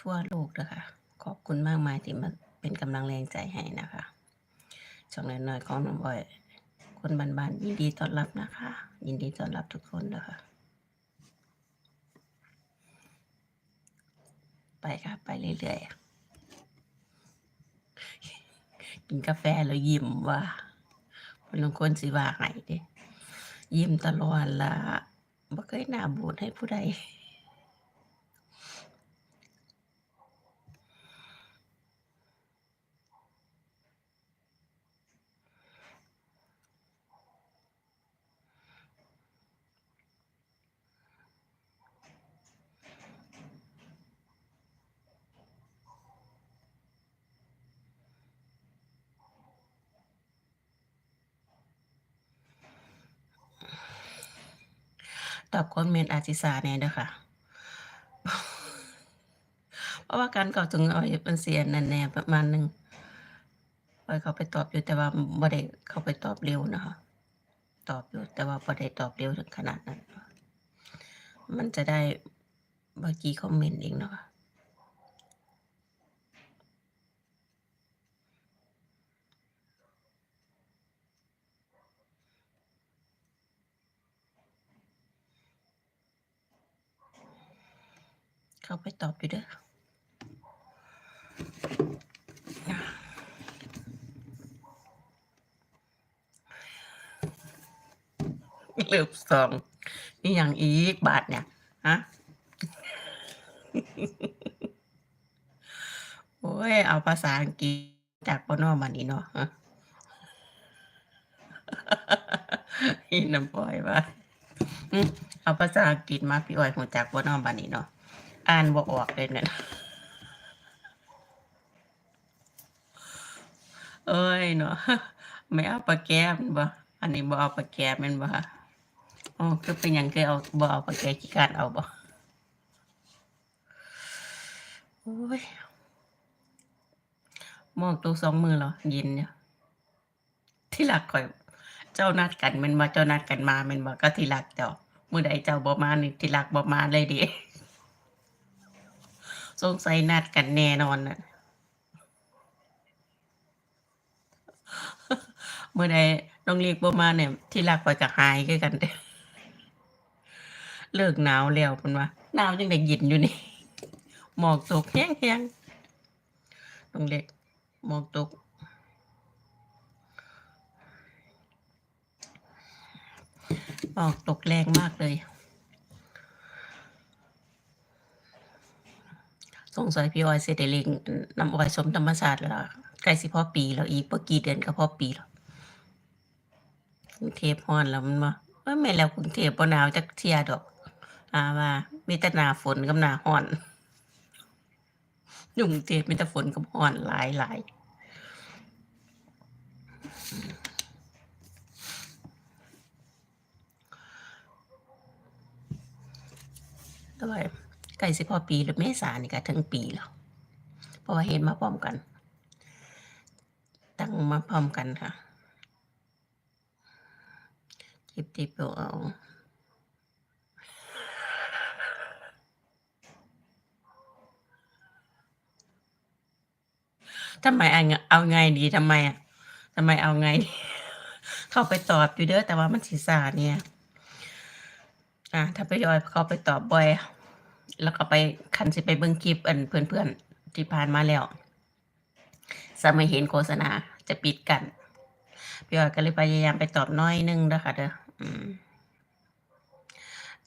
ทั่วโลกเด้อค่ะ ขอบคุณมากมายที่มาเป็นกำลังแรงใจให้นะคะช่องน้อยๆของน้องอ้อย คนบ้านๆยินดีต้อนรับนะคะ ยินดีต้อนรับทุกคนเด้อค่ะ ไปค่ะ ไปเรื่อยๆ กินกาแฟแล้วยิ้มว่าคนลางคนสิว่าให้เด้ยิ้มตลอดละบ่เคยหน้าบูดให้ผู้ใด ตอบคอมเมนต์อาจิสาแน่เด้อค่ะ เพราะว่าการเข้าถึงอ้อยมันสิอันแน่ๆประมาณหนึ่งอ้อยเขาไปตอบอยู่แต่ว่าบ่ได้เขาไปตอบเร็วนะคะตอบอยู่แต่ว่าบ่ได้ตอบเร็วถึงขนาดนั้น มันจะได้บางกี่คอมเมนต์เองเนาะ เข้าไปตอบอยู่เด้อเริ่มส่องอิหยังอีกบาดเนี่ยฮะโอ๊ยเอาภาษาอังกฤษจากบ่เนานี้เนาะฮะอีน้ำอ้อยว่าเอาภาษาอังกฤษมาพี่อ้อยรู้จักบ่เนานี้เนาะ อ่านบ่ออกเลยเนี่ยเอ๊ยเนาะไม่เอาปาแก้มบ่อันนี้บ่เอาปาแก้แม่นบ่คะ?อ๋อคือเป็นหยังเคือเอาบ่เอาปาแก้ขี้คร้านเอาบ่?โอ๊ยมอกตก2มื้อแล้วเย็นอยู่ยที่รักข้อย เจ้านัดกันม่นบ่เจ้านัดกันมาม่นบ่กับที่รักเจ้ามื้อใดเจ้าบ่มานี่ที่รักบ่มาเลยดะ สงสัยนัดกันแน่นอนน่ะมื้อใดน้องเล็กบ่มาเนี่ย ที่รักข้อยก็หายคือกันเดะเลิกหนาวแล้วเพิ่นว่าหนาวจังได๋เย็นอยู่นี่ หมอกตกแรงๆน้องเล็ก หมอกตกหมอกตกแรงมากเลย สงสัยพี่ออยเสดเร่งน้ำออยสมธรรมชาสติแล้วล่ะใกล้สิพอปีแล้วอีกบ่อกี่เดือนก็พอปีแล้วกรุงเทพร้อนแล้วม่นบ่เออแม่นแล้วกรุงเทพบ่หนาวจักเที่ยดอกอาว่ามีแต่หน้าฝนกับหน้าร้อนกรุงเทพมีแต่ฝนกับร้อนหลายๆแต่ว่า ใกล้สิพอปีแล้วเมษานี่ก็ถึงปีแล้วเพราะว่าเฮ็ดมาพร้อมกัน ตั้งมาพร้อมกันค่ะคลิปที่โปเอาทำไมอันเอาไงดีทำไมอะทำไมเอาไงดีเข้าไปตอบอยู่เด้อแต่ว่ามันสิช้าเนี่ย อ่าถ้าพี่อ้อยเข้าไปตอบบ่อย แล้วก็ไปคันสิไปเบิ่งคลิปอันเพื่อนๆที่ผ่านมาแล้วจะไม่เห็นโฆษณาจะปิดกันพี่อ้อยก็เลยพยายามไปตอบน่อยนึงเด้อค่ะเด้อ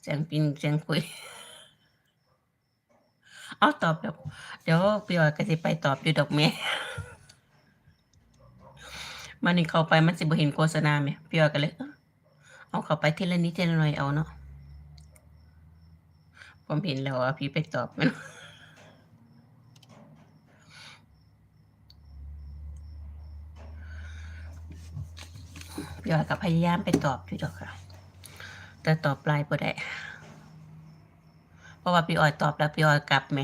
เสียงปิงเสียงคุย เอาตอบแล้วเดี๋ยวพี่อ้อยก็สิไปตอบอยู่ดอกแหมมันนี่เข้าไปมันสิบ่เห็นโฆษณาแหมพี่อ้อยก็เลยเออเอาเข้าไปทีละนิดทีละหน่อยเอาเนาะ ผมเห็นแล้วว่าพี่ไปตอบมันพี่อยก็พยายามไปตอบอยู่ดอกค่ะ แต่ตอบ LINE บ่ได้ เพราะว่าพี่ออยตอบแล้วพี่ออยกลับแหม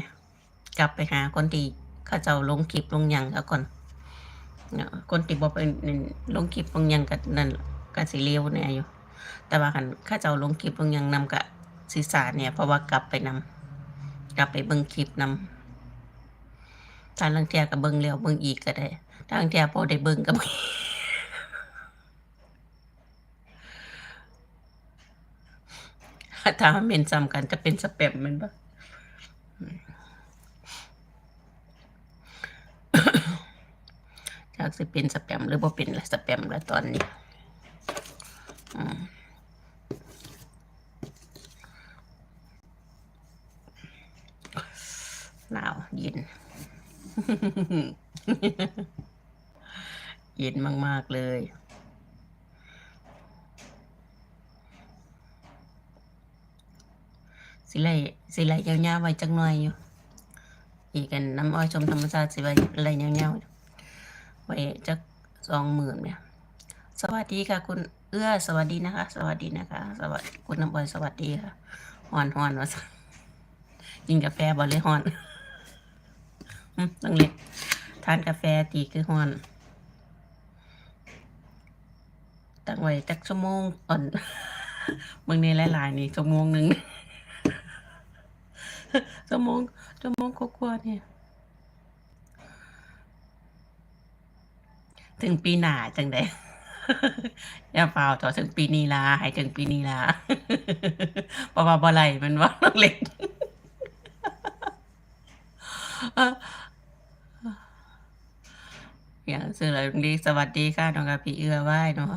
กลับไปหาคนที่เขาเจ้าลงคลิปลงยังซะก่อนเนคนที่บ่ไปนั่นลงคลิปลงยังก็นั่นก็สิเร็วแน่อยู่ แต่ว่าคันเขาเจ้าลงคลิปลงยังนำก็ สิช้าแหน่ยเพราะว่ากลับไปนำกลับไปเบิ่งคลิปนถ้าลางเทียก็เบิ่งแล้วเบิ่งอีกก็ได้ถ้าลางเทียบ่ได้เบิ่งก็บ่ถ้ามันเป็นซ้ำกันจะเป็นสแปมม่นบ่จากสิเป็นสแปมหรือบ่เป็นละสแปมละตอนนี้อืมหนาวเย็น เย็น มาก ๆ เลย สิไล่สิไล่ยาวๆไว้จักหน่อยอยู่ อีกกันน้ำอ้อยชมธรรมชาติสิไว้ไล่ยาวๆไว้จักสองหมื่นเนี่ยสวัสดีค่ะ คุณเอื้อสวัสดีนะคะ สวัสดีนะคะ สวัสดีคุณน้ำอ้อยสวัสดีค่ะฮอนฮอนว่าซั่นกินกาแฟบ่เลยฮอนต้องเล็กทานกาแฟตีคือฮอน ตั้ง ไว้จักชั่วโมงอ่อนมึงในหลายๆนี่ชั่วโมงหนึ่งชั่วโมงชั่วโมงกว่าๆเนี่ยถึงปีหน้าจังไดอย่าเฝ้าต่อถึงปีนี้ล่ะให้ถึงปีนี้ล่ะเพราะว่าบ่ไหลแมันว่าน้องเล็กอย่างสื่อเลยดีสวัสดีค่ะน้องกับพี่เอื้อไหว้เนาะ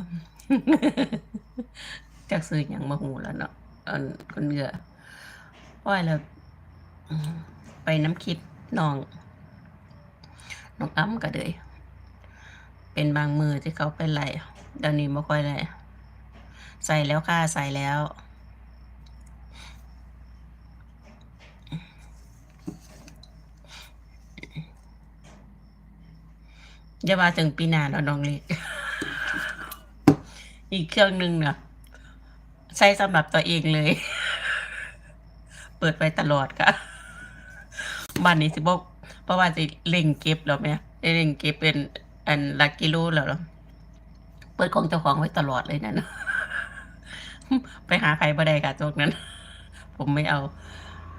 จักซื้อหยังมาหูแล้วเนาะอันคนเอื้อไหว้แล้วไปน้ำคิดน้องน้องอ้ำก็เลยเป็นบางมือที่เขาเป็นไรเดี๋ยวนี้ไม่ค่อยเลยใส่แล้วค่ะใส่แล้วอย่ามาถึงปีหน้าแล้วน้องเล็ก อีกเครื่องหนึ่งเนาะใช้สำหรับตัวเองเลย เปิดไปตลอดค่ะบ้านนี้สิบอกเพราะว่าสิเล่งเก็บแล้วไหมเล่งเก็บเป็นอันลักกิโลแล้วเหรอเปิดของเจ้าของไว้ตลอดเลยนั่นไปหาใครบ่ได้ค่ะโจกนั้น ผมไม่เอา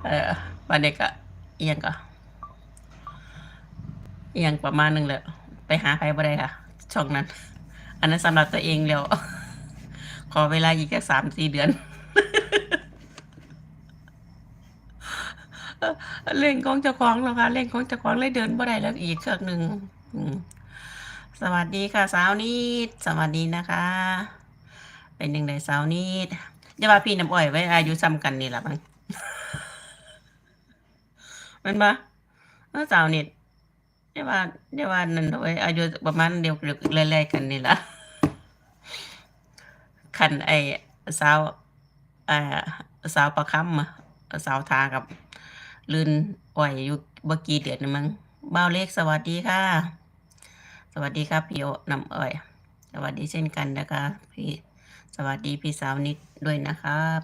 เอ่อวันเด็กอะเอียงก็เอียงประมาณหนึงแหละไปหาใครบ่ได้ค่ะ ช่องนั้น อันนั้นสำหรับตัวเองแล้ว ขอเวลาอีกแค่สามสี่เดือน เล่นของเจ้าของแล้วค่ะ เล่นของเจ้าของเลยเดินบ่ได้แล้วอีกเครื่องหนึ่งสวัสดีค่ะสาวนิดสวัสดีนะคะ เป็นยังไงสาวนิดอย่าว่าพี่น้ำอ้อยไว้อายุซ้ำกันนี่แหละมั้งแมันปะสาวนิดอย่าว่าอย่าว่านั่นเอาไว้อายุประมาณเดียวกันไล่ๆกันนี่แหละ คันไอ้สาวอ่าสาวประคำอะสาวทากับลืนอ่อยอยู่เมื่อกี้เดือนนึงมั้งบ้าเล็กสวัสดีค่ะ สวัสดีครับพี่โอน้ำอ้อย สวัสดีเช่นกันนะคะ พี่สวัสดีพี่สาวนิดด้วยนะครับ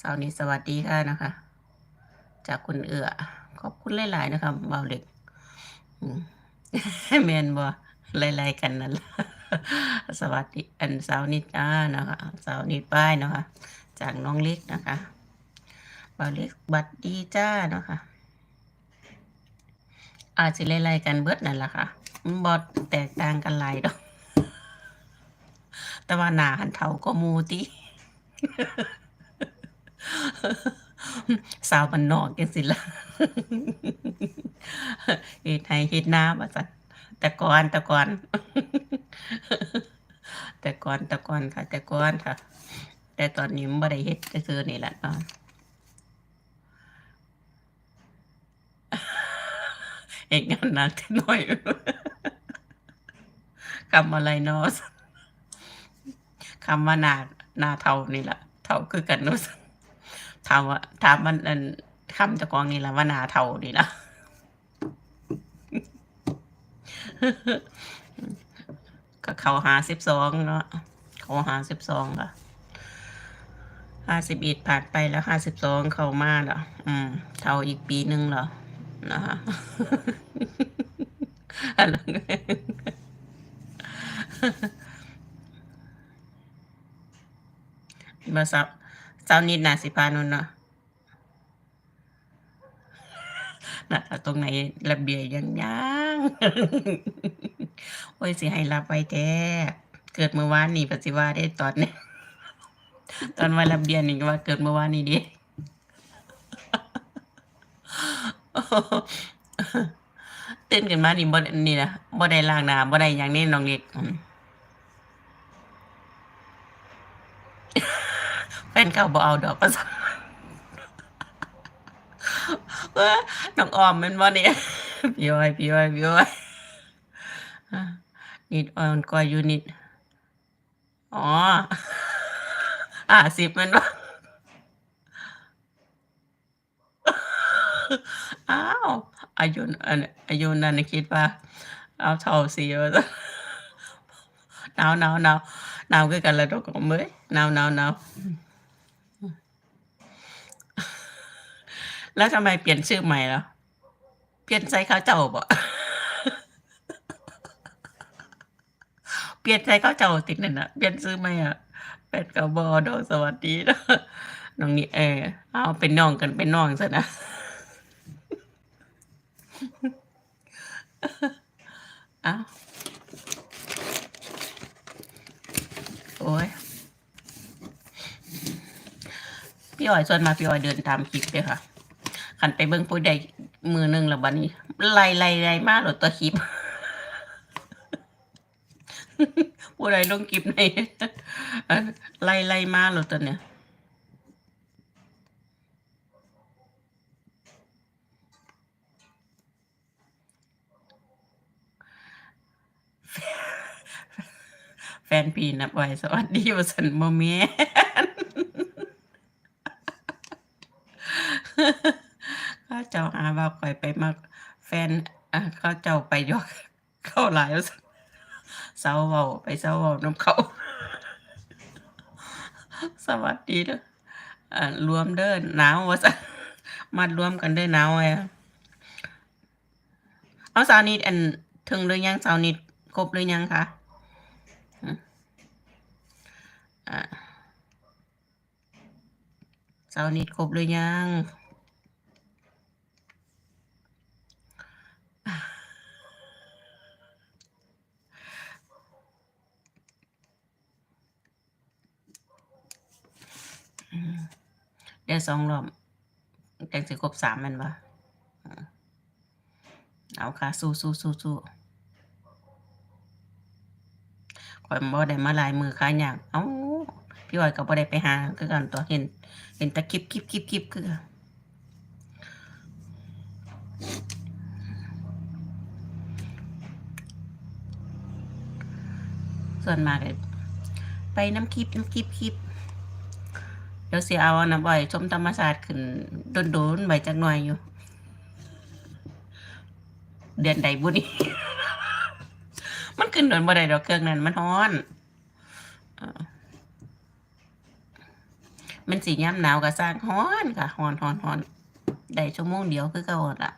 สาวนิดสวัสดีค่ะนะคะ จากคุณเอือขอบคุณหลาย ๆ นะครับบ้าเล็กอืมแมนบ่ไล่ๆกันนั่นแหละ สวัสดีอันสาวนิดจ้านะคะสาวนิดป้ายนะคะ จากน้องเล็กนะคะบ่าวเล็กบัดดีจ้านะคะอาจจะไล่ๆกันเบิดนั่นล่ะค่ะมันบอดแตกต่างกันหลายดอก แต่ว่าหนาหันเทาก็มูติสาวมันนอกจังสิละเฮ็ดให้เฮ็ดนาว่าซั่น แต่ก่อนแต่ก่อน แต่ก่อนแต่ก่อนค่ะ แต่ก่อนค่ะ แต่ตอนนี้ไม่ได้เฮ็ดซื่อนี่แหละเนาะเอกงานหนักแต่น้อยคำอะไรเนาะคำว่านาหนาเท่านี่แหละเท่าคือกันนาะถามว่าถามมันคำเจ้องนี่แหละว่านาเท่านี่ละ ก็เขาหาสิบสองเนาะเขาหาสิบสองค่ะห้าสิบเอ็ดผ่านไปแล้วห้าสิบสองเขามาแล้วอืมเท่าอีกปีนึงเหรอนะคะอะไรมาสับสาวนิดนาสิพานุนเนาะ นะตรงไหนระเบียบยังยังโอ้ยสิให้รับไว้แท้เกิดเมื่อวานนี่ปฏิว่าได้ตอนนี้ตอนวันระเบียบนี่ว่าเกิดเมื่อวานนี่ดิตื่นขึ้นมานี่บ่นี่นะบ่ได้ล้างหน้าบ่ได้หยังนี่น้องเล็กแฟนเก่าบ่เอาดอกประสาเออน้องออมม่นบ่เนี่ยพี่อ้อยพี่อ้อยพี่อ้อยนิดออนกว่ายูนิดอ๋อ50แม่นบ่อ้าวอายุอันอายุนันน่ะคิดว่า เอาเท่าสิว่าซั่นหนาวหนาวหนาวหนาวคือกันแล่ะดอกออมเอ้ยหนาวหนาวหนาว แล้วทำไมเปลี่ยนชื่อใหม่แล่ะเปลี่ยนใส่เขาเจ้าบ่เปลี่ยนใส่เขาเจ้าติดนั่นนะเปลี่ยนชื่อใหม่อะแฟนก่าบ่เอาดสวัสดีเด้อน้องนี่เออเอาเป็นน้องกันเป็นน้องซะนะอ้าวโอ๊ยพี่อ้อยส่วนมาพี่อ้อยเดินตามคลิปเด้อค่ะ คันไปเบิ่งผู้ใดมือหนึ่งแล้วบัดนี้ไล่ไล่ไล่มาโลดตัวคลิปผู้ใดลงคลิปในไล่ไล่มาโลดตัวเนี่ยแฟนพี่นับไว้สวัสดีวสันบ่แม่น เจ้าหาว่าข้อยไปมักแฟนอ่าเขาเจ้าไปยอกเข้าหลายว่าซั่นเซาเว้าไปเซาเว้านำเขาสวัสดีเด้ออ่ารวมเด้อหนาวว่าซั่นมารวมกันเด้อหนาวแหวเอาสาวนิดอันถึงหรือยังสาวนิดครบหรือยังคะออ่าสาวนิดครบหรือยัง เดี๋ยวสองรอบจังสิครบสามแม่นบ่อือเอาค่ะ สู้ๆสู้ๆข้อยบ่ได้มาลายมื้อขายยากเอ้าพี่อ้อยก็บ่ได้ไปหาคือกันตัวเห็น เห็นต่คลิปๆๆๆคือกันส่วนมากก็ไปน้ำคลิปน้ำคลิปคลิป เดี๋ยวสิเอาอันน่ะไว้ชมธรรมชาติขึ้นโดนๆไว้จักหน่อยอยู่ เดือนใดบุนี่ มันขึ้นโดนบ่ได้ดอกเครื่องนั้นมันร้อนมันสิยามหนาวก็สร้างร้อนค่ะร้อนร้อนร้อนได้ชั่วโมงเดียวคือก่าหั่นล่ะ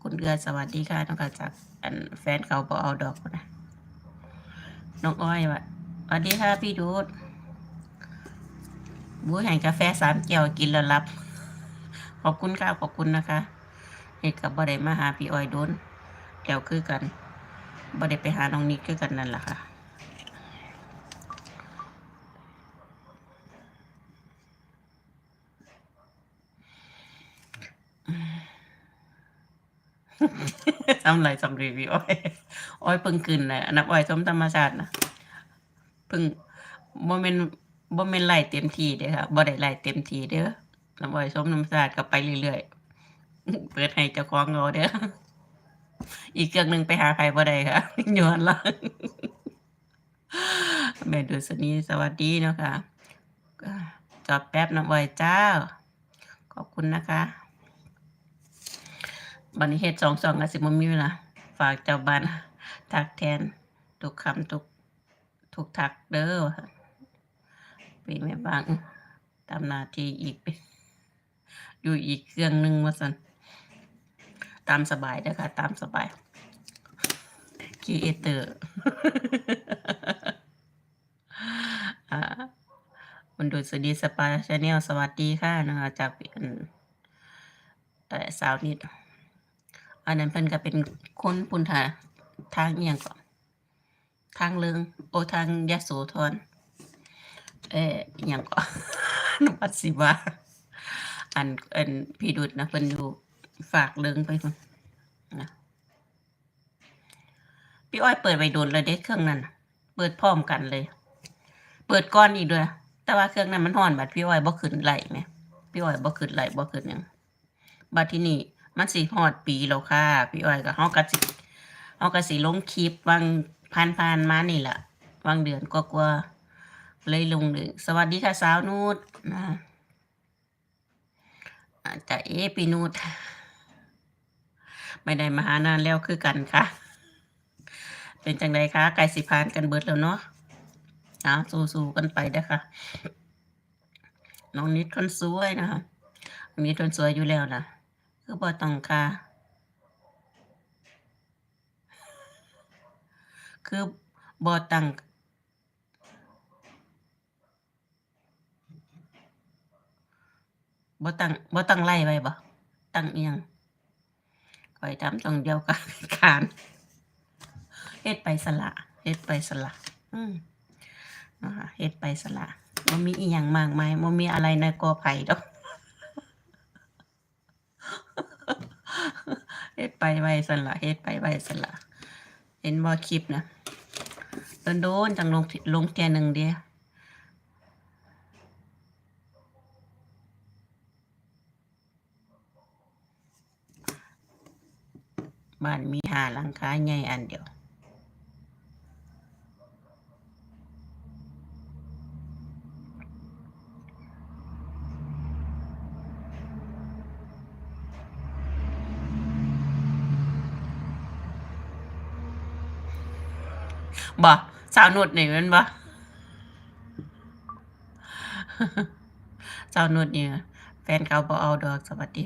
คุณเดือนสวัสดีค่ะน้องก็จากแฟนเขาบ่เอาดอกนะน้องอ้อยว่า สวัสดีค่ะพี่ดูดบูให้กาแฟสามแก้วกินแล้วรับ ขอบคุณค่ะขอบคุณนะคะเฮ็ดกับบ่ได้มาหาพี่อ้อยโดนแก้วคือกันบ่ได้ไปหาน้องนิกคือกันนั่นแหละค่ะทำไรทำรีวิวอ้อย อ้อยเพิ่งขึ้นน่ะนับอ้อยสมธรรมชาตินะ เพิ่งบ่แม่นบ่แม่นไล่เต็มที่เด้อค่ะบ่ได้ไล่เต็มที่เด้อนับอ้อยสมธรรมชาติก็ไปเรื่อยๆเปิดให้เจ้าของเอาเด้ออีกเครื่องหนึ่งไปหาไผบ่ได้ค่ะอยู่ข้างหลังแม่ดุษณีสวัสดีเนาะค่ะจอดแป๊บน้ำอ้อยเจ้า ขอบคุณนะคะบัดนี้เฮ็ด2 2ก็สิบ่มีเวลาฝากเจ้าบ้านทักแทนทุกคำทุก ทุกทักเด้อว่าซั่นเป็นแม่บานทำนาทีอีก อยู่อีกเครื่องหนึงว่าซั่นตามสบายเด้อค่ะตามสบายคีเอเตอร์อ่าคุณดุษฎีสปาชาแนลสวัสดีค่ะนะคะจากอันเอ่สาวนิด อันนั้นเพิ่นก็เป็นคนพุ่นท่าทางเอิหยังก็ ทางเลิงโอทางยโสธรเอ่ออิหยังก็นวัดสิว่าอันอันพี่ดุดนะเพิ่นอยู่ฝากเลิงไปพุ่นนะพี่อ้อยเปิดไว้โดนแล้วเด้เครื่องนั้นเปิดพร้อมกันเลย เปิดก่อนอีกด้วย แต่ว่าเครื่องนั้นมันร้อนบัดพี่อ้อยบ่ขึ้นไหลฟ์แหมพี่อ้อยบ่ขึ้นไหลบ่ขึ้นยังบัดที่นี้มันสิฮอดปีแล้วค่ะ พี่อ้อยก็เฮาก็สิเฮาก็สิลงคลิปวาง ผ่านๆมานี่แหละวางเดือนกว่าๆเลยลงเลยสวัสดีค่ะสาวนูดนะอาจจะเอะพี่นูดไม่ได้มาหานานแล้วคือกันค่ะ เป็นจังไดคะไก่สิพานกันเบิดแล้วเนาะอะสู้ๆกันไปเด้ค่ะน้องนิดคนสวยนะคะนิดคนสวยอยู่แล้วนะคือบ่ต้องค่ะ คือบ่ตั้งบ่ตั้งบ่ตั้งไล่ไว้บ่ตั้งเอิหยังข้อยจำต้องเดียวกันคานเฮ็ดไปสละเฮ็ดไปสละอืมนะคะเฮ็ดไปสละบ่มีอีหยังมากมายบ่มีอะไรในกอไผ่ดอกเฮ็ดไปไว้สละเฮ็ดไปไว้สละเห็นบ่คลิปนะ โดนๆจังลงลงเที่ยหนึงเด้บ้านมีห้าหลังคาใหญ่อันเดียวบ่ สาวนุดนี่แม่นบ่สาวนุดนี่แฟนเขาบ่เอาดอกสวัสดี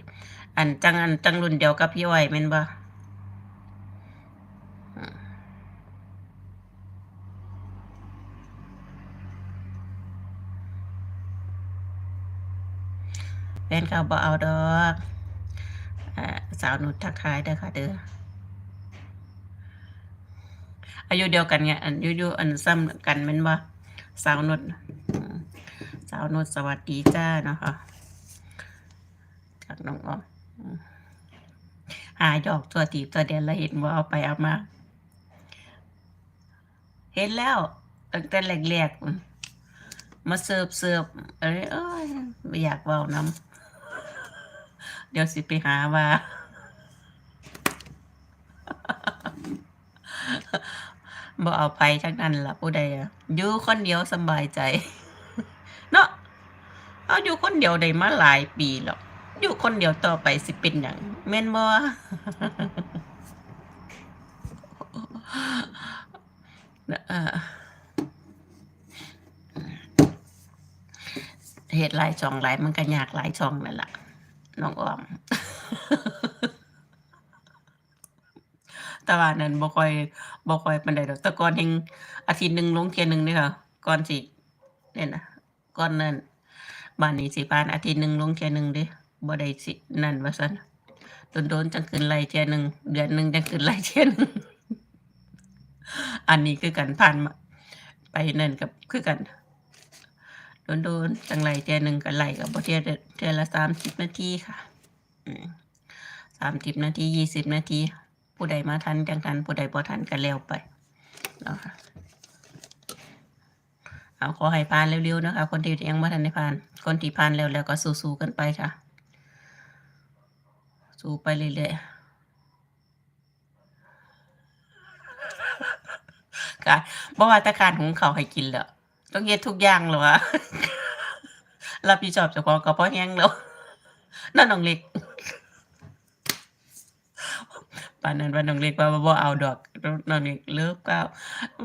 อันจังอันจังรุ่นเดียวกับพี่อ้อยแม่นบ่แฟนเขาบ่เอาดอกอ่าสาวนุดทักทายเด้อค่ะเด้อ อายุเดียวกันไงอันอายุอันซ้ำกันม่นบ่าสาวนุชสาวนุชสวัสดีจ้านะคะจากน้องออมอืมหายอกตัวตีบตัวเดนแล้วเห็นว่าเอาไปเอามา เห็นแล้วตั้งแต่แรกๆมาเสิร์ฟเสิร์ฟเอ้ยเอ้ยไม่อยากเว้าน้ำเดี๋ยวสิไปหาว่า บ่เอาไปทั้งนั้นล่ะผู้ใดอะอยู่คนเดียวสบายใจ เนาะเอาอยู่คนเดียวได้มาหลายปีแล้วอยู่คนเดียวต่อไปสิเป็นหยังแม่นบ่เอ่อเฮ็ดหลายช่องหลายมันก็ยากหลายช่องนั่นแหละน้องอ้อม แต่ว่านั้นบ่ค่อยบ่ค่อยปานใดดอกแต่ก่อนแฮ่งอาทิตย์หนึ่งลงเที่ยหนึงเด้ค่ะ ก่อนสิเนี่ยนะก่อนนั้นบ้านนี้สิผ่านอาทิตย์หนึ่งลงเที่ยหนึงเด้บ่ได้สินั่นว่าซั่นโดนๆจังขึ้นไล่เที่ยหนึงเดือนหนึ่งจังขึ้นไล่เที่ยหนึงอันนี้คือกันผ่านมาไปนั่นกับคือกันโดนๆจังไล่เที่ยหนึ่งก็ไล่ก็บ่เที่ยเที่ยละ30นาทีค่ะอืม30นาที20นาที ผู้ใดมาทันจังทันผู้ใดบ่ทันก็แล้วไปเนาะค่ะเอาขอให้ผ่านเร็วๆนะคะ คนที่ยังบ่ทันได้ผ่าน คนที่ผ่านแล้วแล้วก็สู้ๆกันไปค่ะ สู้ไปเรื่อยๆการบ่ว่าต่การหุงข้าวให้กินแล้วต้องเฮ็ดทุกอย่างแล้วะรับผิดชอบเจ้าของก็พอแรงแล้วเนาะน้องเล็ก ปานนั้นว่าน้องเล็กว่าบ่เอาดอกน้องเล็กเลิกก้า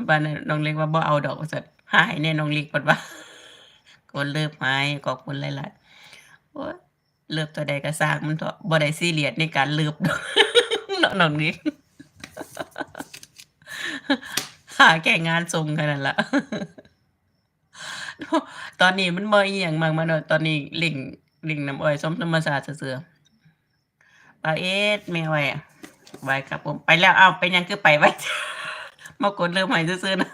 ปานนั้นน้องเล็กว่าบ่เอาดอกว่าซั่นหาให้แน่น้องเล็กเพิ่นว่ากดเลิฟให้ขอบคุณหลายๆโอ๊ยเลิฟเท่าใดก็สร้างมันเถอะบ่ได้ซีเรียสในการเลิฟดอกเนาะน้องเล็กหาแค่งานส่งแค่นั้นละตอนนี้มันบ่อีหยังมากมาเนาะตอนนี้เร่งเร่งน้ำอ้อยส้มธรรมชาติซื่อเอาเอสไม่ไหวอะไว้ครับ ผมไปแล้วเอาไปยังคือไปไว้มากดเริ่มใหม่ซื่อๆนะ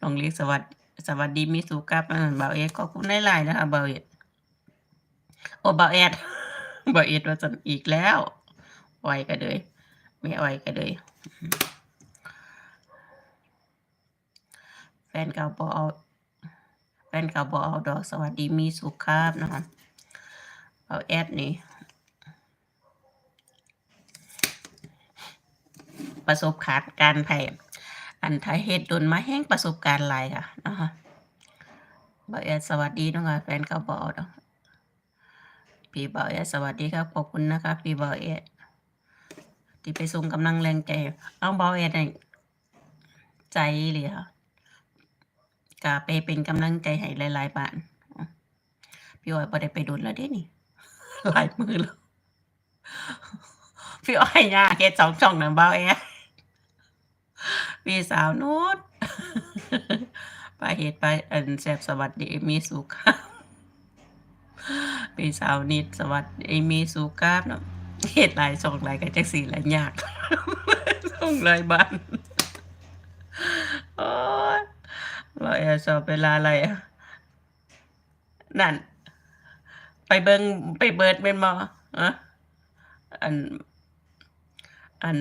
น้องเล็กสวัสดีสวัสดีมีสุขครับอ่าเบาเอสขอบคุณหลายๆนะคะเบาเอสโอ้เบาเอสเบาเอสว่าจะอีกแล้วไหวกันเลยไม่ไหวกันเลยแฟนเก่าบอเอาแฟนเก่าบอเอาดอกสวัสดีมีสุขครับนะคะเอาแอดนี่ ประสบการณ์การไผ่อันไทยเฮ็ดดนมาแห้งประสบการณ์หลายค่ะนะคะบอแอดสวัสดีน้องค่ะแฟนเก่าบอเอาดอกพี่บอแอดสวัสดีครับขอบคุณนะคะพี่บอแอดที่ไปส่งกำลังแรงใจเอาบอแอดให้ใจเลยค่ะก็ไปเป็นกำลังใจให้หลายๆบ้านพี่อ้อยบ่ได้ไปโดนแล้วเด้นี่หลายมือแล้วพี่อ้อยยาเฮ็ดสองช่องนำเบาแอ พี่สาวนุชไปเฮ็ดไปอันแซ่บสวัสดีมีสุขครับพี่สาวนิดสวัสดีมีสุขครับเนาะเฮ็ดหลายช่งหลายก็จักสิหลายยากช่งหลายบ้านโอ้ยเราแอร์สอบเวลาอะไรอะนั่น ไปเบิงไปเบิดเป็นมออะอันอัน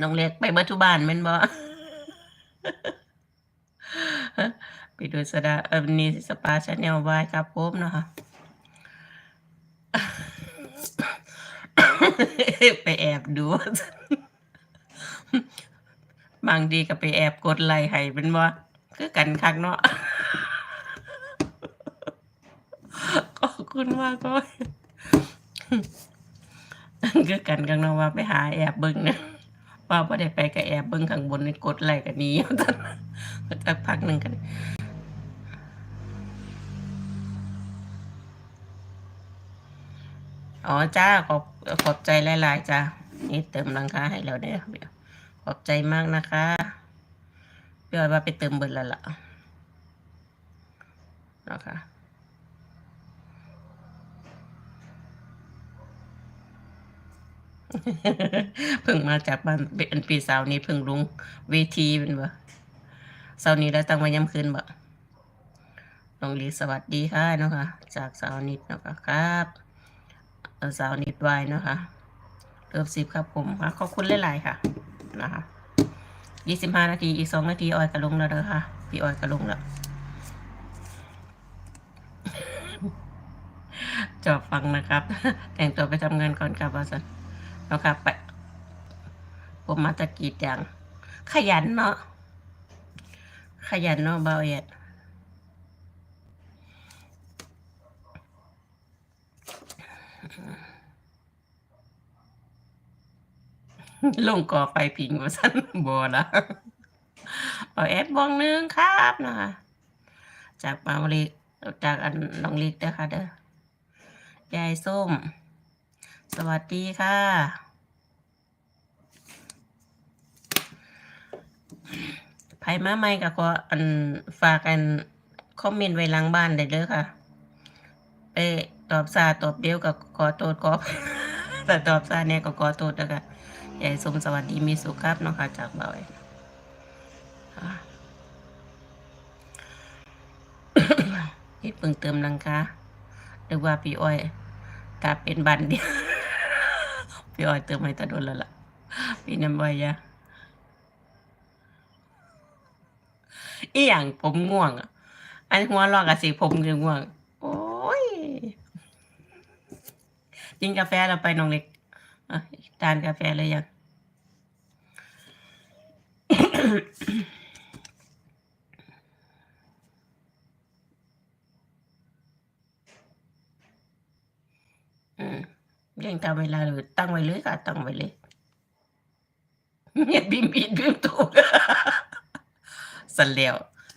น้องเล็กไปเบิดทุบ้านเป็นบ่ไปดูสดาเออนี่สปาชาแนลไว้ครับผมเนาะค่ะไปแอบดู บางทีก็ไปแอบกดไลค์ให้เป็นว่าคือกันคักเนาะขอบคุณมากก็คือกันกังเนาะว่าไปหาแอบเบิ่งนะ ว่าบ่ได้ไปก็แอบเบิ่งข้างบนในกดไลค์กันนี้สักพักหนึ่งกันอ๋อจ้าขอบขอบใจหลายๆจ้านี่เติมรังคาให้แล้วเด้อเดี๋ยวขอบใจมากนะคะพี่อ้อยว่าไปเติมเบิดแล้วล่ะนะคะ เพิ่งมาจากบ้านเป็นปีสาวนี้เพิ่งลุงเวทีเป็นบ่เสาร์นี้แล้วตั้งไว้ย้ำคืนบ่น้องลีสวัสดีค่ะเนาะค่ะ จากสาวนิดเนาะค่ะครับสาวนิดวายเนาะค่ะเริ่มสิบครับผมค่ะขอบคุณหลายๆค่ะนะคะยี่สิบห้านาทีอีกสองนาทีออยกระลงแล้วเด้อค่ะ พี่ออยกระลงแล้วจอบฟังนะครับ แต่งตัวไปทำงานก่อนครับว่าสัน นาะครับไปผมมาตะกีดอย่าง ขยันเนาะขยันเนาะเบาเอ็ดลงก่อไฟพิงว่าสั้นบัวละเอาแอดบองหนึงครับนะคะจากปาวลิกจากอันน้องลิกเด้อค่ะเด้อยายส้ม สวัสดีค่ะ ไผมาใหม่ก็ขออันฝากอันคอมเมนต์ไว้หลังบ้านได้เด้อค่ะ ไปตอบซาตอบเดียวก็ขอโทษขอแต่ตอบซาเนี่ยก็ขอโทษนะคะยายสมสวัสดีมีสุขครับเนาะค่ะจากเบาไอ้อะนี่เพิ่งเติมหลังคาหรือว่าพี่อ้อยตาเป็นบันเดียว พี่อ้อยเติมให้ตาโดนแล้วล่ะพี่น้ำอ้อยะอีหยังผมง่วงอะอันหัวรอกอะสิผมคือง่วง โอ้ยกินกาแฟเราไปน้องเล็กอะทานกาแฟเลยยัง อืม ยังตามเวลาเลยตั้งไว้เลยค่ะ ตั้งไว้เลยเนี่ยพิมพ์ผิดพิมพ์ถูกสันแล้ว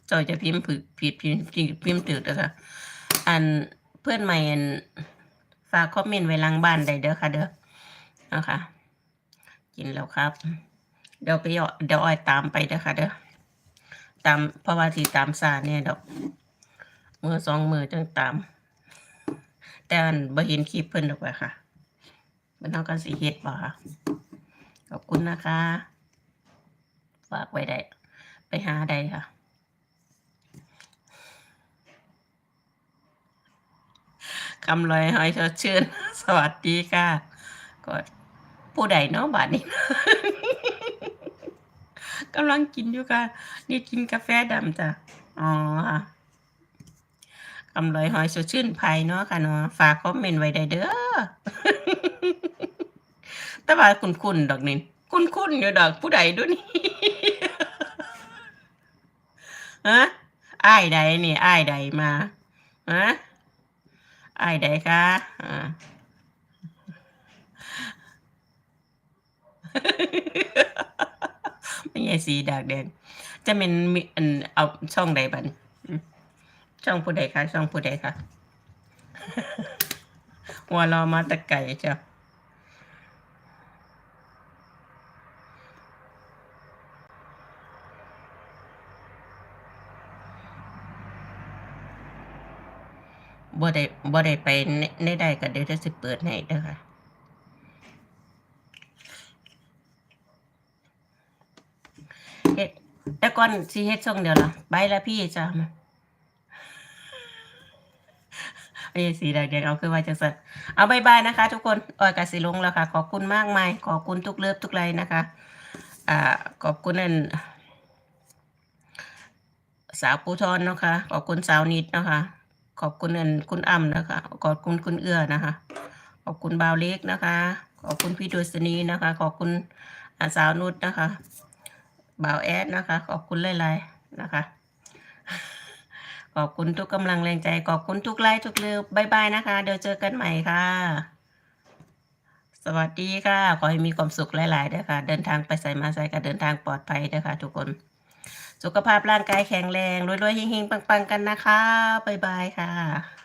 จอยจะพิมพ์ผิดผิดพิมพ์พิมพ์ถูกนะคะอันเพื่อนใหม่อันฝากคอมเมนต์ไว้ลังบ้านได้เด้อค่ะ เด้อนะคะกินแล้วครับ เดี๋ยวไปเอาเดี๋ยวออยตามไปเด้อค่ะ เด้อตามเพราะว่าที่ตามซาเนี่ยดอกมือสองมือจังตาม แต่อันบ่เห็นคลิปเพิ่นดอกว่าค่ะ เพิ่นเฮากันสิเฮ็ดบ่ค่ะขอบคุณนะคะ ฝากไว้ได้ ไปหาได้ค่ะ คำลอยหอยสดชื่น สวัสดีค่ะ ก็ผู้ใดเนาะบัดนี้กำลังกินอยู่ค่ะ นี่กินกาแฟดำจ้ะ อ๋อค่ะคำลอยหอยสดชื่นภัยเนาะค่ะเนาะ ฝากคอมเมนต์ไว้ได้เด้อ แต่ว่าคุ้นๆดอกนี่คุ้นๆอยู่ดอกผู้ใดดูนี่ฮะอ้ายใดนี่อ้ายใดมาฮะอ้ายใดคะอ่าไม่ใช่สีดากแดง จะเป็นมิอันเอาช่องใดบันช่องผู้ใดคะช่องผู้ใดคะหัวเราะมาตะไก่จ้ะ บ่ได้บ่ได้ไปในในใดก็เดี๋ยวจะสิเปิดให้เด้อค่ะเฮ็ดแต่ก่อนสิเฮ็ดช่องเดียวล่ะไปแล้วพี่จ้ะมาไอ้สีแดงๆเอาคือว่าจังซั่นเอาบ๊ายบายนะคะ ทุกคนออยก็สิลงแล้วค่ะ ขอบคุณมากมาย ขอบคุณทุกเลิฟทุกไลค์นะคะ อ่า ขอบคุณนั่นสาวปูทอนเนาะค่ะขอบคุณสาวนิดเนาะค่ะ ขอบคุณนั่นคุณอ้ำนะคะ ขอบคุณคุณเอื้อนะคะ ขอบคุณบ่าวเล็กนะคะ ขอบคุณพี่ดุษณีนะคะ ขอบคุณอาสาวนุชนะคะบ่าวแอดนะคะ ขอบคุณหลายๆนะคะ ขอบคุณทุกกำลังแรงใจ ขอบคุณทุกไลค์ทุกเลือบายบายนะคะ เดี๋ยวเจอกันใหม่ค่ะ สวัสดีค่ะ ขอให้มีความสุขหลายๆเด้อค่ะ เดินทางไปใส่มาใส่ก็เดินทางปลอดภัยเด้อค่ะ ทุกคน สุขภาพร่างกายแข็งแรงรวยๆเฮงๆปังๆกันนะคะบายบายค่ะ